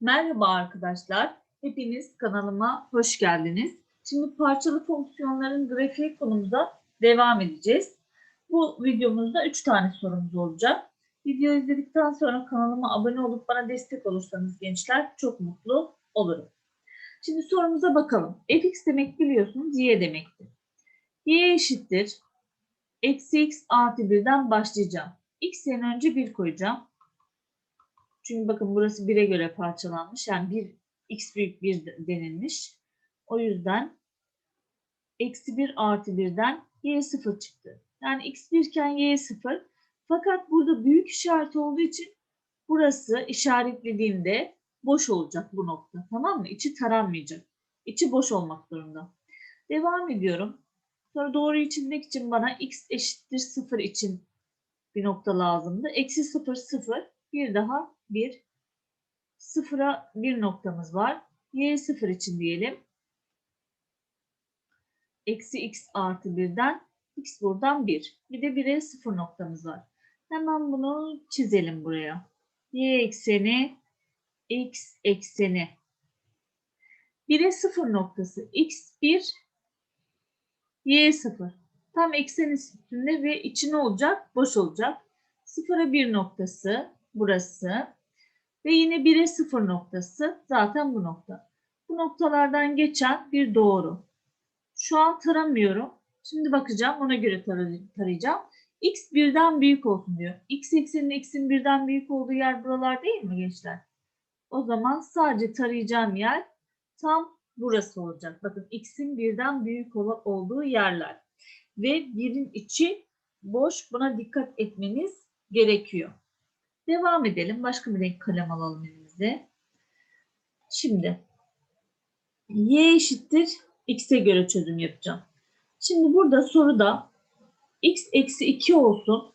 Merhaba arkadaşlar. Hepiniz kanalıma hoş geldiniz. Şimdi parçalı fonksiyonların grafiği konumuza devam edeceğiz. Bu videomuzda 3 tane sorumuz olacak. Video izledikten sonra kanalıma abone olup bana destek olursanız gençler çok mutlu olurum. Şimdi sorumuza bakalım. fx demek biliyorsunuz y demektir. y eşittir. Eksi x artı 1'den başlayacağım. x yerine önce 1 koyacağım. Çünkü bakın burası 1'e göre parçalanmış. Yani 1 x büyük 1 denilmiş. O yüzden eksi 1 artı 1'den y 0 çıktı. Yani x 1 iken y 0. Fakat burada büyük işareti olduğu için burası işaretlediğimde boş olacak bu nokta. Tamam mı? İçi taranmayacak. İçi boş olmak zorunda. Devam ediyorum. Sonra doğru içindeki için bana x eşittir 0 için bir nokta lazımdı. Eksi 0 0 bir daha 1 sıfıra bir noktamız var. Y 0 için diyelim. Eksi x artı 1'den x buradan 1. Bir de 1'e 0 noktamız var. Hemen bunu çizelim buraya. Y ekseni x ekseni. 1'e 0 noktası x1 y 0. Tam eksen üstünde ve içi ne olacak? Boş olacak. 0'a 1 noktası burası. Ve yine 1'e 0 noktası zaten bu nokta. Bu noktalardan geçen bir doğru. Şu an taramıyorum. Şimdi bakacağım ona göre tarayacağım. X birden büyük olsun diyor. X eksenin x'in birden büyük olduğu yer buralar değil mi gençler? O zaman sadece tarayacağım yer tam burası olacak. Bakın x'in birden büyük olduğu yerler. Ve birin içi boş. Buna dikkat etmeniz gerekiyor. Devam edelim. Başka bir renk kalem alalım elimize. Şimdi y eşittir x'e göre çözüm yapacağım. Şimdi burada soruda x eksi 2 olsun.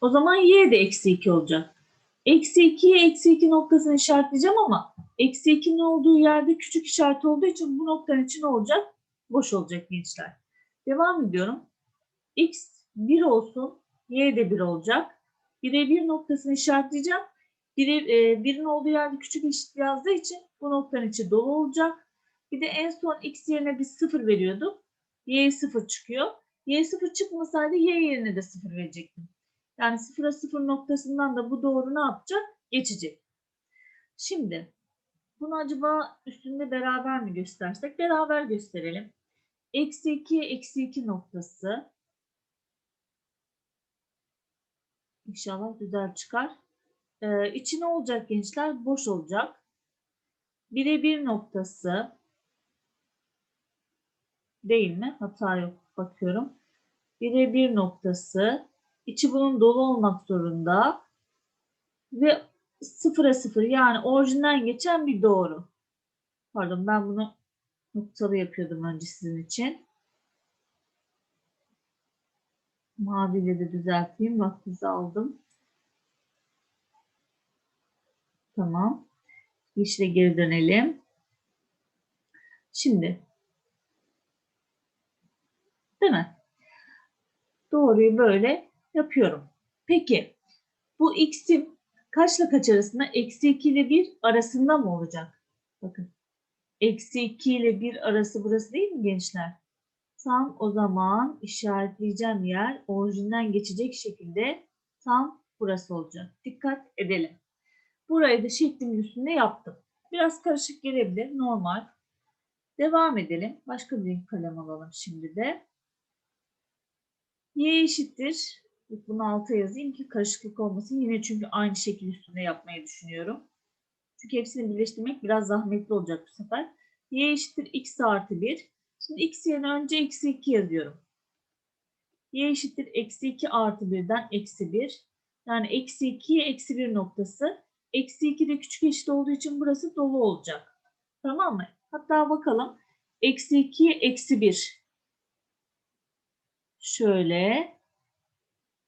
O zaman y de eksi 2 olacak. Eksi 2'ye eksi 2 noktasını işaretleyeceğim ama eksi 2'nin olduğu yerde küçük işaret olduğu için bu noktanın için ne olacak? Boş olacak gençler. Devam ediyorum. x 1 olsun. y de 1 olacak. 1'e 1 noktasını işaretleyeceğim. 1'e, e, birin olduğu yerde küçük eşit yazdığı için bu noktanın içi dolu olacak. Bir de en son x yerine biz 0 veriyorduk. y 0 çıkıyor. y 0 çıkmasaydı y yerine de 0 verecektim. Yani 0'a 0 noktasından da bu doğru ne yapacak? Geçecek. Şimdi bunu acaba üstünde beraber mi göstersek? Beraber gösterelim. Eksi 2, eksi 2 noktası İnşallah güzel çıkar. Ee, içi ne olacak gençler? Boş olacak. Birebir noktası değil mi? Hata yok. Bakıyorum. Birebir noktası. İçi bunun dolu olmak zorunda. Ve sıfıra sıfır yani orijinden geçen bir doğru. Pardon ben bunu noktalı yapıyordum önce sizin için. Maviyle de düzelteyim. Vaktinizi aldım. Tamam. Yeşile geri dönelim. Şimdi. Değil mi? Doğruyu böyle yapıyorum. Peki. Bu x'im kaçla kaç arasında? Eksi 2 ile 1 arasında mı olacak? Bakın. Eksi 2 ile 1 arası burası değil mi gençler? Tam o zaman işaretleyeceğim yer orijinden geçecek şekilde tam burası olacak. Dikkat edelim. Burayı da şeklimin üstünde yaptım. Biraz karışık gelebilir. Normal. Devam edelim. Başka bir kalem alalım şimdi de. Y eşittir. Bunu alta yazayım ki karışıklık olmasın. Yine çünkü aynı şekil üstünde yapmayı düşünüyorum. Çünkü hepsini birleştirmek biraz zahmetli olacak bu sefer. Y eşittir x artı 1. Şimdi x yerine önce eksi 2 yazıyorum. y eşittir eksi 2 artı 1'den eksi 1. Yani eksi 2'ye eksi 1 noktası. Eksi 2 de küçük eşit olduğu için burası dolu olacak. Tamam mı? Hatta bakalım. Eksi 2'ye eksi 1. Şöyle.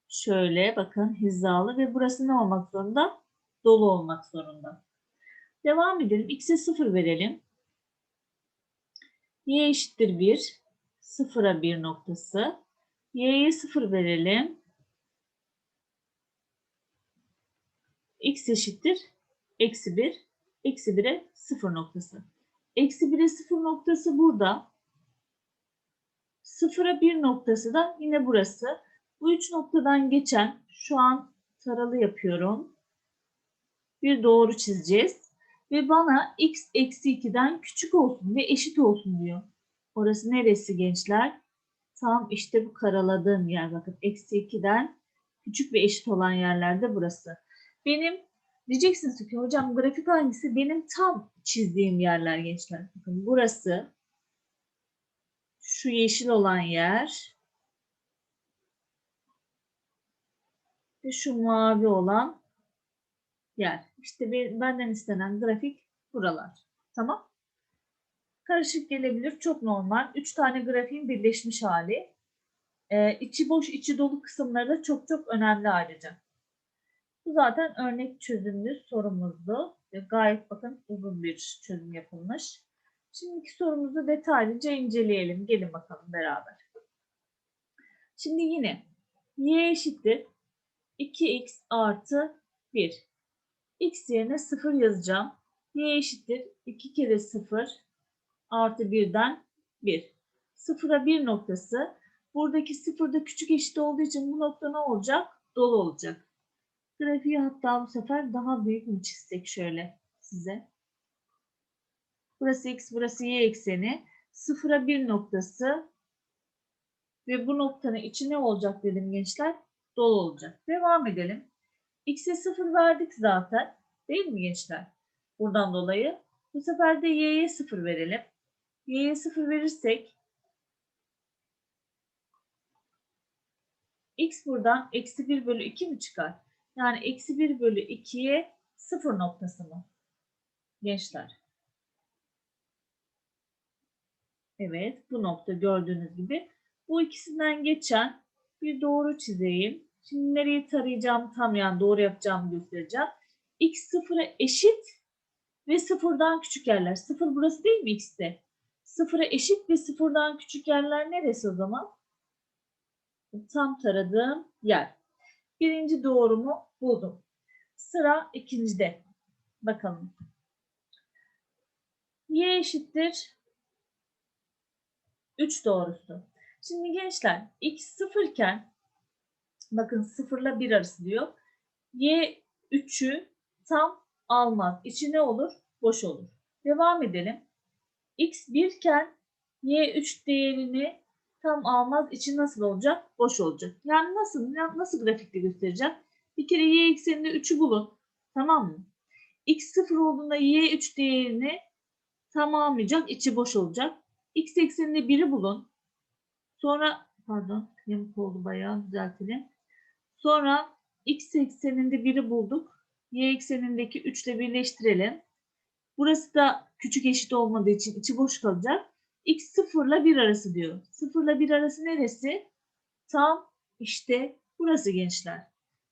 Şöyle bakın hizalı ve burası ne olmak zorunda? Dolu olmak zorunda. Devam edelim. X'e 0 verelim y eşittir 1. 0'a 1 noktası. y'ye 0 verelim. x eşittir eksi 1. eksi 1'e 0 noktası. Eksi 1'e 0 noktası burada. 0'a 1 noktası da yine burası. Bu üç noktadan geçen şu an taralı yapıyorum. Bir doğru çizeceğiz. Ve bana x eksi 2'den küçük olsun ve eşit olsun diyor. Orası neresi gençler? Tam işte bu karaladığım yer. Bakın eksi 2'den küçük ve eşit olan yerlerde burası. Benim diyeceksiniz ki hocam grafik hangisi? Benim tam çizdiğim yerler gençler. Bakın burası şu yeşil olan yer ve şu mavi olan yer. İşte be- benden istenen grafik buralar. Tamam. Karışık gelebilir. Çok normal. Üç tane grafiğin birleşmiş hali. Ee, içi boş, içi dolu kısımları da çok çok önemli ayrıca. Bu zaten örnek çözümlü sorumuzdu. Gayet bakın uzun bir çözüm yapılmış. Şimdiki sorumuzu detaylıca inceleyelim. Gelin bakalım beraber. Şimdi yine y eşittir 2x artı 1. x yerine 0 yazacağım. y eşittir 2 kere 0 artı 1'den 1. 0'a 1 noktası. Buradaki 0 da küçük eşit olduğu için bu nokta ne olacak? Dolu olacak. Grafiği hatta bu sefer daha büyük mü çizsek şöyle size. Burası x, burası y ekseni. 0'a 1 noktası ve bu noktanın içi ne olacak dedim gençler? Dolu olacak. Devam edelim. X'e 0 verdik zaten. Değil mi gençler? Buradan dolayı. Bu sefer de y'ye 0 verelim. Y'ye 0 verirsek x buradan eksi 1 bölü 2 mi çıkar? Yani eksi 1 bölü 2'ye 0 noktası mı? Gençler. Evet bu nokta gördüğünüz gibi. Bu ikisinden geçen bir doğru çizeyim. Şimdi nereyi tarayacağım tam yani doğru yapacağımı göstereceğim. X sıfıra eşit ve sıfırdan küçük yerler. Sıfır burası değil mi x'te? Sıfıra eşit ve sıfırdan küçük yerler neresi o zaman? Tam taradığım yer. Birinci doğrumu buldum. Sıra ikincide. Bakalım. Y eşittir 3 doğrusu. Şimdi gençler x sıfırken bakın sıfırla 1 arası diyor. Y 3'ü tam almaz. İçi ne olur? Boş olur. Devam edelim. X 1 iken Y 3 değerini tam almaz. İçi nasıl olacak? Boş olacak. Yani nasıl? Nasıl grafikte göstereceğim? Bir kere Y ekseninde 3'ü bulun. Tamam mı? X 0 olduğunda Y 3 değerini tam almayacak. içi boş olacak. X ekseninde 1'i bulun. Sonra pardon yamuk oldu bayağı düzeltelim. Sonra x ekseninde 1'i bulduk. Y eksenindeki 3 ile birleştirelim. Burası da küçük eşit olmadığı için içi boş kalacak. X 0 ile 1 arası diyor. 0 ile 1 arası neresi? Tam işte burası gençler.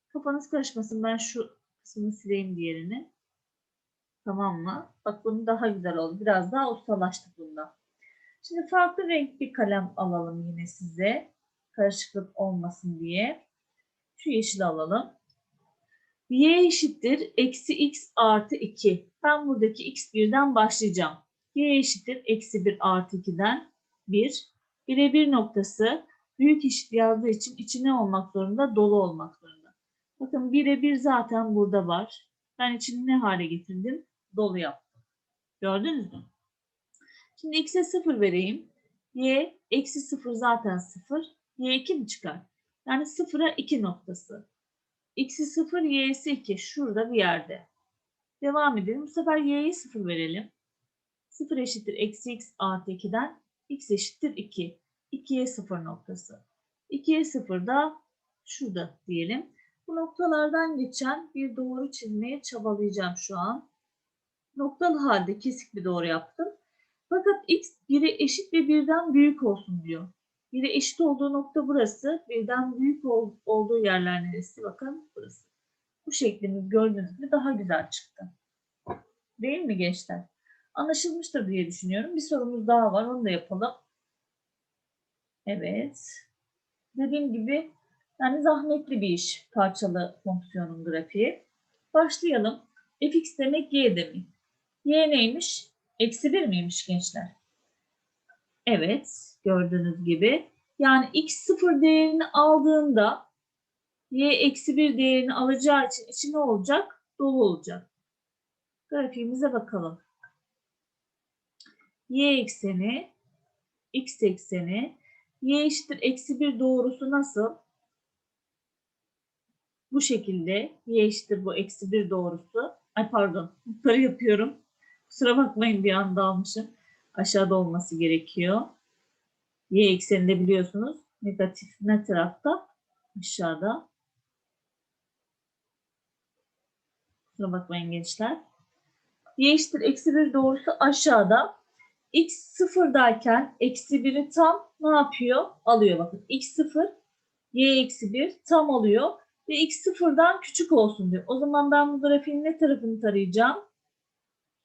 Kafanız karışmasın ben şu kısmını sileyim diğerini. Tamam mı? Bak bunu daha güzel oldu. Biraz daha ustalaştık bunda. Şimdi farklı renk bir kalem alalım yine size. Karışıklık olmasın diye. Şu yeşil alalım. Y eşittir eksi x artı 2. Ben buradaki x birden başlayacağım. Y eşittir eksi 1 artı 2'den 1. Bire bir noktası büyük eşit yazdığı için içi ne olmak zorunda? Dolu olmak zorunda. Bakın bire bir zaten burada var. Ben içini ne hale getirdim? Dolu yaptım. Gördünüz mü? Şimdi x'e 0 vereyim. y eksi 0 zaten 0. y 2 mi çıkar? Yani 0'a 2 noktası. x'i 0, y'si 2. Şurada bir yerde. Devam edelim. Bu sefer y'ye 0 verelim. 0 eşittir eksi x artı 2'den x eşittir 2. 2'ye 0 noktası. 2'ye 0 da şurada diyelim. Bu noktalardan geçen bir doğru çizmeye çabalayacağım şu an. Noktalı halde kesik bir doğru yaptım. Fakat x 1'e eşit ve birden büyük olsun diyor. 1'e eşit olduğu nokta burası. Birden büyük ol, olduğu yerler neresi? Bakın burası. Bu şeklimiz gördüğünüz gibi daha güzel çıktı. Değil mi gençler? Anlaşılmıştır diye düşünüyorum. Bir sorumuz daha var. Onu da yapalım. Evet. Dediğim gibi yani zahmetli bir iş parçalı fonksiyonun grafiği. Başlayalım. fx demek y demek. Y neymiş? Eksi 1 miymiş gençler? Evet, gördüğünüz gibi. Yani x sıfır değerini aldığında y eksi 1 değerini alacağı için içi ne olacak? Dolu olacak. Grafiğimize bakalım. Y ekseni, x ekseni, y eşittir eksi 1 doğrusu nasıl? Bu şekilde y eşittir bu eksi 1 doğrusu. Ay pardon, yukarı yapıyorum. Kusura bakmayın bir anda almışım. Aşağıda olması gerekiyor. Y ekseninde biliyorsunuz negatif ne tarafta? Aşağıda. Kusura bakmayın gençler. Y eşittir eksi 1 doğrusu aşağıda. X sıfırdayken eksi 1'i tam ne yapıyor? Alıyor bakın. X sıfır, Y eksi 1 tam alıyor. Ve X sıfırdan küçük olsun diyor. O zaman ben bu grafiğin ne tarafını tarayacağım?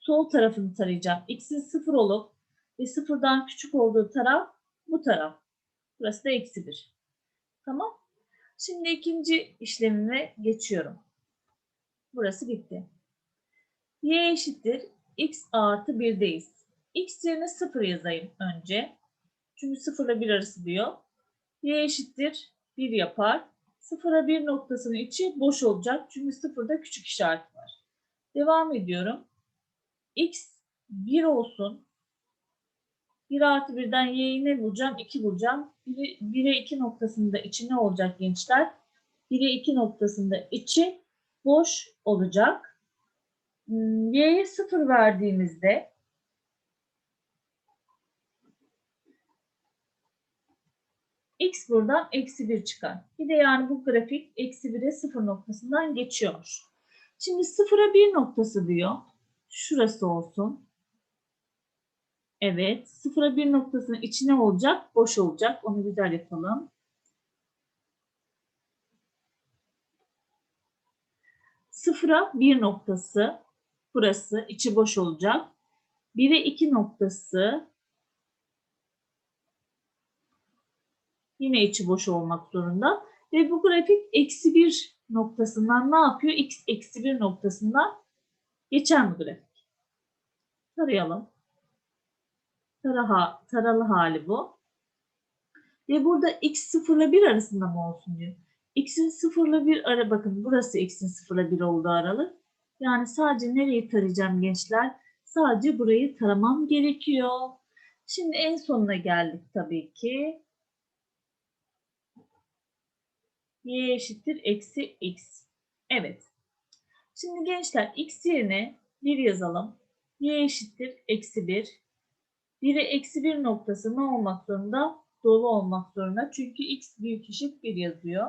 Sol tarafını tarayacağım. X'in sıfır olup ve sıfırdan küçük olduğu taraf bu taraf. Burası da eksi 1. Tamam. Şimdi ikinci işlemime geçiyorum. Burası bitti. Y eşittir x artı 1'deyiz. x yerine 0 yazayım önce. Çünkü 0 ile 1 arası diyor. Y eşittir 1 yapar. 0'a 1 noktasının içi boş olacak. Çünkü 0'da küçük işaret var. Devam ediyorum. x 1 olsun. 1 artı 1'den y'yi ne bulacağım? 2 bulacağım. 1'e 2 noktasında içi ne olacak gençler? 1'e 2 noktasında içi boş olacak. Hmm, y'ye 0 verdiğimizde x buradan eksi 1 çıkar. Bir de yani bu grafik eksi 1'e 0 noktasından geçiyormuş. Şimdi 0'a 1 noktası diyor. Şurası olsun. Evet. 0'a 1 noktasının içine olacak? Boş olacak. Onu güzel yapalım. Sıfıra bir noktası burası içi boş olacak. 1'e 2 noktası yine içi boş olmak zorunda. Ve bu grafik eksi 1 noktasından ne yapıyor? X eksi 1 noktasından geçen bir grafik. Tarayalım. Taraha, taralı hali bu. Ve burada x 0 ile 1 arasında mı olsun diyor. x'in 0 ile 1 ara bakın burası x'in 0 ile 1 olduğu aralık. Yani sadece nereyi tarayacağım gençler? Sadece burayı taramam gerekiyor. Şimdi en sonuna geldik tabii ki. y eşittir eksi x. Evet. Şimdi gençler x yerine 1 yazalım. y eşittir eksi 1. 1'e eksi 1 noktası ne olmak zorunda? Dolu olmak zorunda. Çünkü x büyük eşit 1 yazıyor.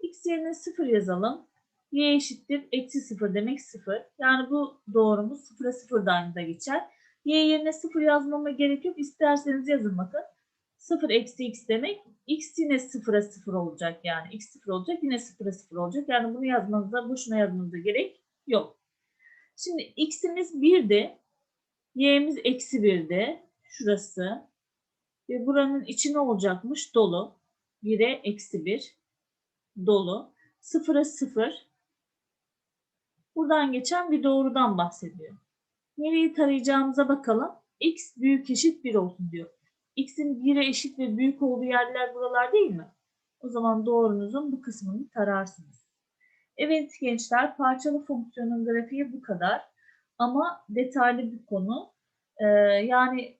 x yerine 0 yazalım. y eşittir eksi 0 demek 0. Yani bu doğrumuz 0'a 0'dan da geçer. y yerine 0 yazmama gerek yok. İsterseniz yazın bakın. 0 eksi x demek x yine 0'a 0 olacak yani. x 0 olacak yine 0'a 0 olacak. Yani bunu yazmanıza boşuna yazmanıza gerek yok. Şimdi x'imiz 1'de y'miz eksi 1'de şurası. Ve buranın içi ne olacakmış? Dolu. 1'e eksi 1. Dolu. 0'a 0. Buradan geçen bir doğrudan bahsediyor. Nereyi tarayacağımıza bakalım. x büyük eşit 1 olsun diyor. x'in 1'e eşit ve büyük olduğu yerler buralar değil mi? O zaman doğrunuzun bu kısmını tararsınız. Evet gençler parçalı fonksiyonun grafiği bu kadar. Ama detaylı bir konu. Ee, yani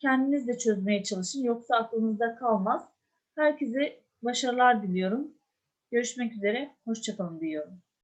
kendiniz de çözmeye çalışın yoksa aklınızda kalmaz. Herkese başarılar diliyorum. Görüşmek üzere, hoşçakalın diyorum.